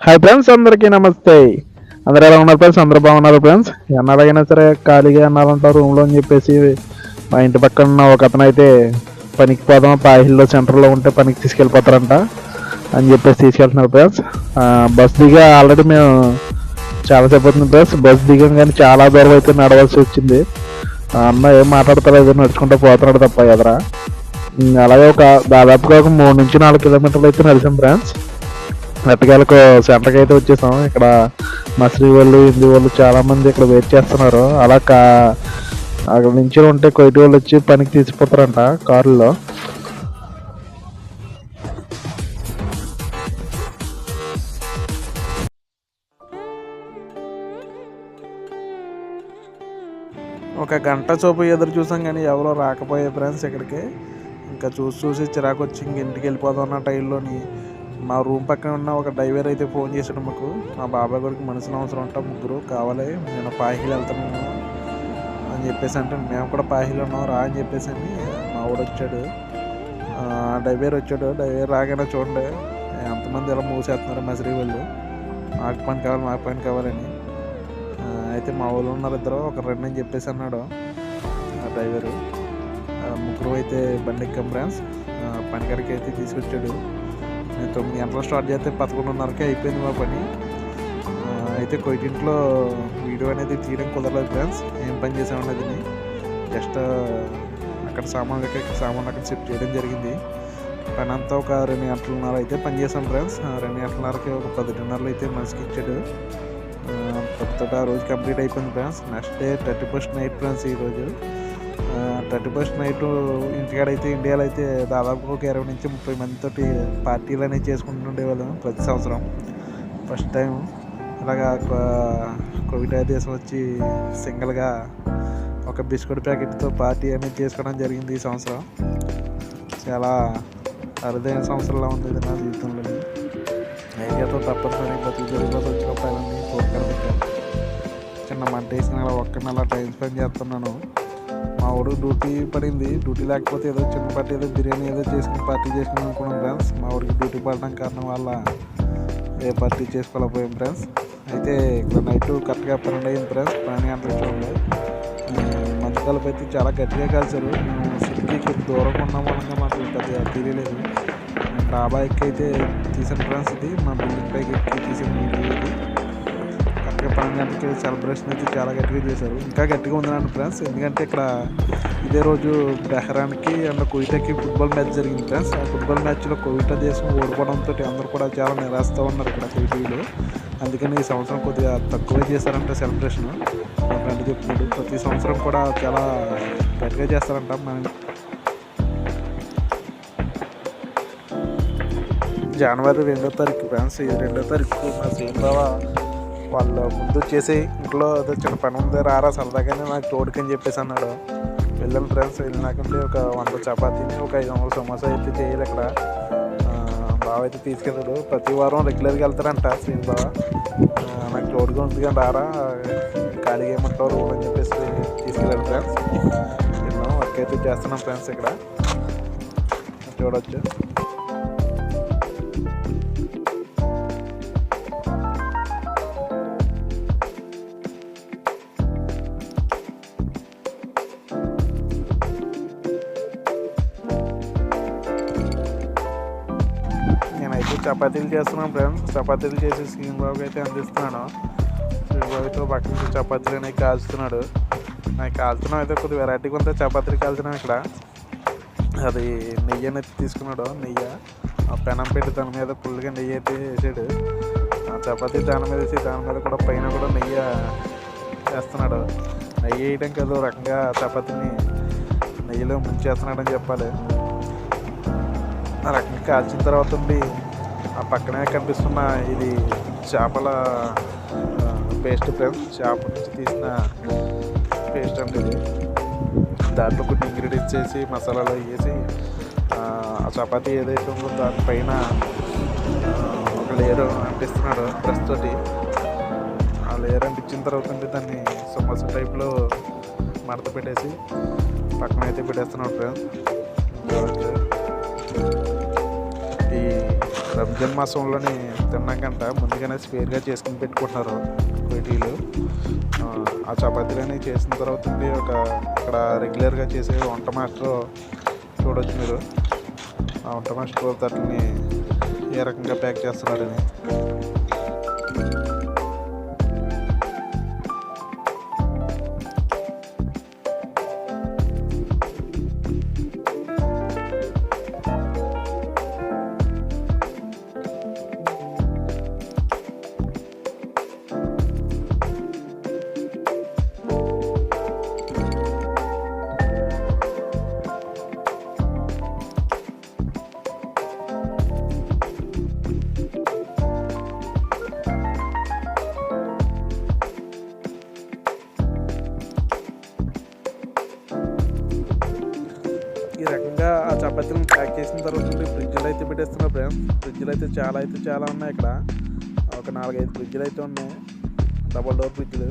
Hi friends అందరికీ నమస్తే. అందరు ఎలా ఉన్నారు ఫ్రెండ్స్ అందరూ బాగున్నారు ఫ్రెండ్స్ ఎన్నడైనా సరే ఖాళీగా ఎన్నాలంటారు రూమ్లో అని చెప్పేసి మా ఇంటి పక్కన ఉన్న ఒక అతను అయితే పనికి పోదాం పాహిల్లో సెంటర్లో ఉంటే పనికి తీసుకెళ్ళిపోతారంట అని చెప్పేసి తీసుకెళ్తున్నారు ఫ్రెండ్స్ బస్ దిగా ఆల్రెడీ మేము చాలాసేపు అవుతుంది ఫ్రెండ్స్ బస్ దిగం కానీ చాలా దూరం అయితే నడవలసి వచ్చింది. ఆ అన్న ఏం మాట్లాడతలేదు నడుచుకుంటూ పోతున్నాడు తప్ప ఎదరా. అలాగే ఒక దాదాపుగా ఒక మూడు నుంచి నాలుగు కిలోమీటర్లు అయితే నడిచాం ఫ్రెండ్స్ ఎట్టకేలకు సెంటర్కి అయితే వచ్చేసాం. ఇక్కడ మసరి వాళ్ళు హిందీ వాళ్ళు చాలా మంది ఇక్కడ వెయిట్ చేస్తున్నారు. అలా కా అక్కడ నుంచి ఉంటే కొయిటి వాళ్ళు వచ్చి పనికి తీసిపోతారంట కారులో. ఒక గంట చూపు ఎదురు చూసాం కానీ ఎవరో రాకపోయే ఫ్రెండ్స్ ఇక్కడికి. ఇంకా చూసి చూసి చిరాకు వచ్చి ఇంక ఇంటికి వెళ్ళిపోదాం అన్న టైంలోని మా రూమ్ పక్కన ఉన్న ఒక డ్రైవర్ అయితే ఫోన్ చేశాడు మాకు. మా బాబాయ్ గారికి మనుషులు అవసరం ఉంటాం ముగ్గురు కావాలి నేను పాహిల్ వెళ్తాను అని చెప్పేసి అంటే మేము కూడా పాహిల్ ఉన్నాం రా అని చెప్పేసి అని మా వాడు వచ్చాడు. ఆ, డ్రైవర్ వచ్చాడు డ్రైవర్ రాగానే చూడండి ఎంతమంది ఇలా మూసేస్తున్నారు మసిరి వాళ్ళు. మాకు పని కావాలి మాకు పని కావాలని. అయితే మా వాళ్ళు ఉన్నారు ఇద్దరు ఒక రెండు అని చెప్పేసి అన్నాడు ఆ డ్రైవరు. ముగ్గురు అయితే బండి ఎక్కాం ఫ్రెండ్స్. పనికాడికి అయితే తీసుకొచ్చాడు. నేను తొమ్మిది గంటలు స్టార్ట్ చేస్తే పదకొండున్నరకే అయిపోయింది మా పని. అయితే కొయిటింట్లో వీడియో అనేది తీయడం కుదరలేదు ఫ్రెండ్స్ ఏం పని చేసామన్నది జస్ట్ అక్కడ సామాన్లు ఇక్కడ సామాన్లు అక్కడ షిఫ్ట్ చేయడం జరిగింది. పని అంతా ఒక రెండు గంటలన్నర అయితే పని చేసాం ఫ్రెండ్స్ రెండు గంటలన్నరకి ఒక పదిన్నరలో అయితే మనిషికి ఇచ్చాడు. కొత్త ఆ రోజు కంప్లీట్ అయిపోయింది friends next day thirty first night friends ఈరోజు. థర్టీ ఫస్ట్ నైట్ ఇంటికాడైతే ఇండియాలో అయితే దాదాపు ఒక ఇరవై నుంచి ముప్పై మందితోటి పార్టీలు అనేవి చేసుకుంటుండేవాళ్ళం ప్రతి సంవత్సరం. ఫస్ట్ టైం ఇలాగా కోవిడ్ దేశం వచ్చి సింగిల్గా ఒక బిస్కెట్ ప్యాకెట్తో పార్టీ అనేది చేసుకోవడం జరిగింది ఈ సంవత్సరం. చాలా అరుదైన సంవత్సరంలో ఉంది ఇది నా జీవితంలో. ఐడియాతో తప్పనిసరి బతుకు జరిగిపోతే వచ్చిన పనులన్నీ పోకడ చిన్న మంట వేసిన అలా ఒక్కరిని అలా టైం స్పెండ్ చేస్తున్నాను. మా వాడు డ్యూటీ పడింది. డ్యూటీ లేకపోతే ఏదో చిన్న పార్టీ ఏదో బిర్యానీ ఏదో చేసుకుని పార్టీ చేసుకుని అనుకున్నాం ఫ్రెండ్స్. మా వాడికి డ్యూటీ పడడం కారణం వల్ల ఏ పార్టీ చేసుకోలేకపోయాం ఫ్రెండ్స్. అయితే ఇక్కడ నైట్ కరెక్ట్గా పన్నెండు అయింది ఫ్రెండ్స్. పన్నెండు గంటల చూడండి మంచు కలిపి అయితే చాలా గట్టిగా కలిసారు మేము సిటీకి దూరంగా ఉన్నాం అనగా మాకు పెద్దగా తెలియలేదు. నేను అయితే తీసిన ఫ్రెండ్స్ ఇది. మా బిల్డింగ్ పైకి ఎక్కి తీసిన వీడియో ఇది కరెక్ట్గా పన్నెండు సెలబ్రేషన్ అయితే చాలా గట్టిగా చేశారు. ఇంకా గట్టిగా ఉందన్నాను ఫ్రెండ్స్ ఎందుకంటే ఇక్కడ ఇదే రోజు బెహ్రాన్కి అండ్ కోయిటాకి ఫుట్బాల్ మ్యాచ్ జరిగింది ఫ్రెండ్స్ ఆ ఫుట్బాల్ మ్యాచ్లో కోయిటా దేశం ఓడిపోవడంతో అందరూ కూడా చాలా నిరాశతో ఉన్నారు ఇక్కడ కోయిటీలో. అందుకని ఈ సంవత్సరం కొద్దిగా తక్కువే చేశారంట సెలబ్రేషన్ మా ఫ్రెండ్ చెప్తున్నాడు ప్రతి సంవత్సరం కూడా చాలా గట్టిగా చేస్తారంట మన జనవరి రెండో తారీఖు ఫ్రెండ్స్ ఈ రెండో తారీఖు మా సీబావ వాళ్ళు ముందు వచ్చేసి ఇంట్లో ఏదో చిన్న పని ఉంది రారా సరదాగానే నాకు తోడుకని చెప్పేసి అన్నాడు. వెళ్ళాను ఫ్రెండ్స్ వెళ్ళినాకంటే ఒక వంద చపాతీని ఒక ఐదు వందల సమోసా అయితే చేయాలి ఇక్కడ. బావ అయితే తీసుకెళ్ళాడు ప్రతి వారం రెగ్యులర్గా వెళ్తారంట శ్రీని బావ. నాకు తోడుగా ఉంది కానీ రారా ఖాళీగా ఏమంటారు అని చెప్పేసి తీసుకెళ్ళాడు ఫ్రెండ్స్ నేను వర్క్ అయితే చేస్తున్నాం ఫ్రెండ్స్ ఇక్కడ. చూడొచ్చు. చపాతీలు చేస్తున్నాం ఫ్రెండ్స్. చపాతీలు చేసి సీన్ బాబుకి అయితే అందిస్తున్నాను. సీన్ బాబుతో పక్కన చపాతీలు అనేవి కాల్చుతున్నాడు. నాకు కాల్చడం అయితే కొద్దిగా వెరైటీగా ఉంటే చపాతీలు కాల్చడం ఇక్కడ. అది నెయ్యి అనేది తీసుకున్నాడు. నెయ్యి ఆ పెనం పెట్టి దాని మీద ఫుల్గా నెయ్యి అయితే వేసాడు. ఆ చపాతీ దాని మీద వేసి దాని మీద కూడా పైన కూడా నెయ్యి వేస్తున్నాడు. నెయ్యి వేయడం కదా ఓ రకంగా చపాతీని నెయ్యిలో ముంచేస్తున్నాడని చెప్పాలి. ఆ రకంగా కాల్చిన తర్వాత ఉండి ఆ పక్కనే కనిపిస్తున్న ఇది చేపల పేస్ట్ ఫ్రెండ్స్ చేప నుంచి తీసిన పేస్ట్ అండి ఇది. దాంట్లో కొన్ని ఇంగ్రీడియంట్స్ వేసి మసాలాలు వేసి ఆ చపాతీ ఏదైతే ఉందో దానిపైన ఒక లేయర్ అంటిస్తున్నాడు ప్రెస్ తోటి. ఆ లేయర్ అంటించిన తర్వాత అండి దాన్ని సమోసా టైప్లో మడత పెట్టేసి పక్కన అయితే పెట్టేస్తున్నాడు ఫ్రెండ్స్. రంజాన్ మాసంలోని తిన్నాకంట. ముందుగానే స్పేర్గా చేసుకుని పెట్టుకుంటున్నారు వీటీలు ఆ చపాతీలని చేసిన తర్వాత ఒక ఇక్కడ రెగ్యులర్గా చేసే వంట మాస్టర్ చూడొచ్చు మీరు. ఆ వంట మాస్టర్ వాటిని ఏ రకంగా ప్యాక్ చేస్తున్నారని ఈ ఆ చపాతీలను ప్యాక్ చేసిన తర్వాత ఉండి ఫ్రిడ్జ్లో అయితే పెట్టేస్తున్నారు ఫ్రెండ్స్ ఫ్రిడ్జ్లు అయితే చాలా అయితే చాలా ఉన్నాయి ఇక్కడ. ఒక నాలుగైదు ఫ్రిడ్జ్లు అయితే ఉన్నాయి. డబల్ డోర్ ఫ్రిడ్జ్లు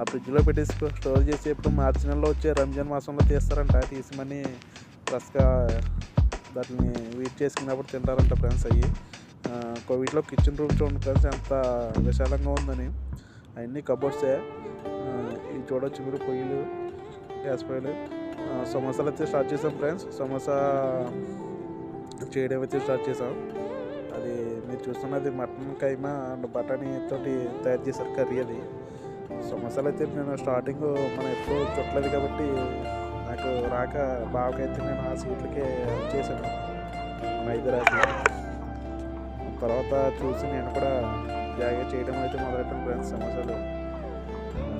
ఆ ఫ్రిడ్జ్లో పెట్టేసి స్టోర్ చేసి ఎప్పుడు మార్చి నెలలో వచ్చే రంజాన్ మాసంలో తీస్తారంట. తీసి మనీ ఫ్రెష్గా దాటిని వీట్ చేసుకున్నప్పుడు తింటారంట ఫ్రెండ్స్ అవి కోవిడ్లో కిచెన్ రూమ్ చూడండి ఫ్రెండ్స్ ఎంత విశాలంగా ఉందని. అవన్నీ కబోర్డ్సే ఇవి చూడొచ్చు మీరు పొయ్యిలు గ్యాస్ పొయ్యిలు. సమోసాలు అయితే స్టార్ట్ చేసాం ఫ్రెండ్స్ సమోసా చేయడం అయితే స్టార్ట్ చేసాం. అది మీరు చూస్తున్నది మటన్ కైమా అండ్ బటానీ తోటి తయారు చేశారు కర్రీ అది. సమోసాలు అయితే నేను స్టార్టింగ్ మనం ఎప్పుడూ చుట్టలేదు కాబట్టి నాకు రాక బావకైతే నేను ఆ సీట్లకే చేశాను. మన హైదరాబాద్ తర్వాత చూసి నేను కూడా జాగ్రత్త చేయడం అయితే మొదలెట్టాను ఫ్రెండ్స్ సమోసాలు.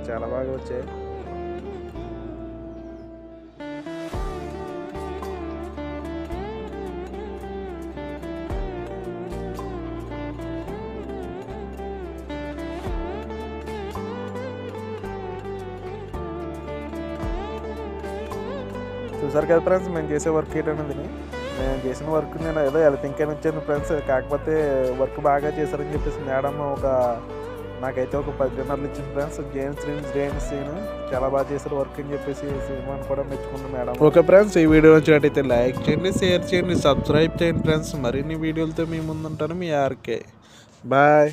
చాలా బాగా వచ్చాయి. చూసారు కదా ఫ్రెండ్స్ మేము చేసే వర్క్ ఏంటనేది నేను చేసిన వర్క్ నేను ఏదో హెల్పింగ్ అని వచ్చాను ఫ్రెండ్స్ కాకపోతే వర్క్ బాగా చేశారని చెప్పేసి మేడం ఒక నాకైతే ఒక పది డిన్నర్లు ఇచ్చింది ఫ్రెండ్స్ జేమ్స్ రీన్స్ జేమ్స్ సీన్ చాలా బాగా చేశారు వర్క్ అని చెప్పేసి సినిమాని కూడా మెచ్చుకున్నాను మేడం ఓకే ఫ్రెండ్స్ ఈ వీడియో నచ్చినట్టయితే లైక్ చేయండి షేర్ చేయండి సబ్స్క్రైబ్ చేయండి ఫ్రెండ్స్ మరిన్ని వీడియోలతో మీ ముందుంటాను మీ ఆర్కే. బాయ్